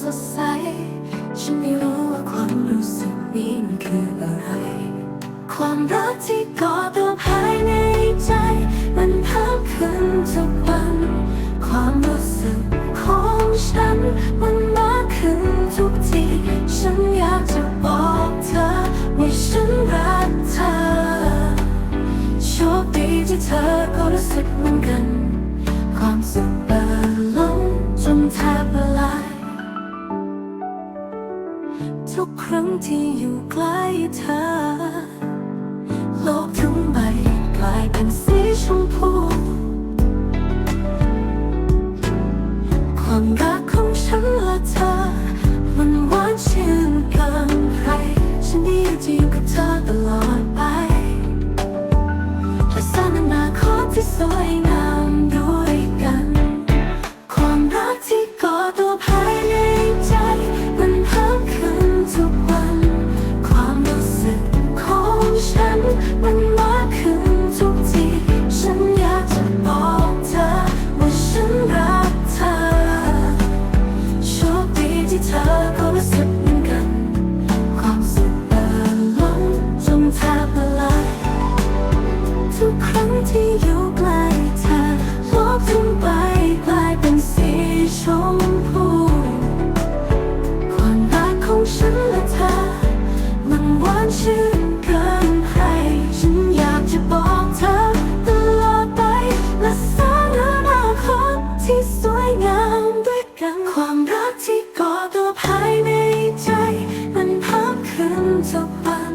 สดใส ฉันไม่รู้ว่าความรู้สึกนี้มันคืออะไร ความรักที่ก่อตัวภายในใจ มันเพิ่มขึ้นทุกวัน ความรู้สึกของฉัน มันมากขึ้นทุกที ฉันอยากจะบอกเธอว่าฉันรักเธอ โชคดีที่เธอก็รู้สึกเหมือนกัน ความสุขเปิด ทุกครั้งที่อยู่ใกล้เธอ โลกทั้งใบกลายเป็นสีชมพู ความรักของฉันและเธอ มันหวานชื่นเกินใคร ฉันด้อยากจะอยู่กับเธอตลอดไปและสร้างอนาคตที่สวยงามด้วย ดังความรักที่ก่อตัวภายในใจ มันเพิ่มขึ้นทุกวัน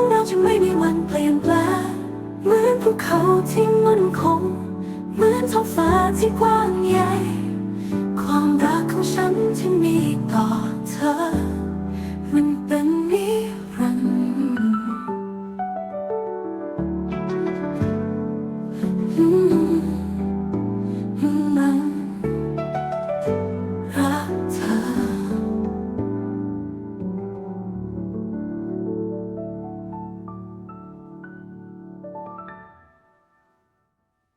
ของเราจะไม่มีวันเปลี่ยนแปลงเหมือนภูเขาที่มั่นคง เหมือนท้องฟ้าที่กว้างใหญ่ ความรักของฉันที่มีต่อเธอ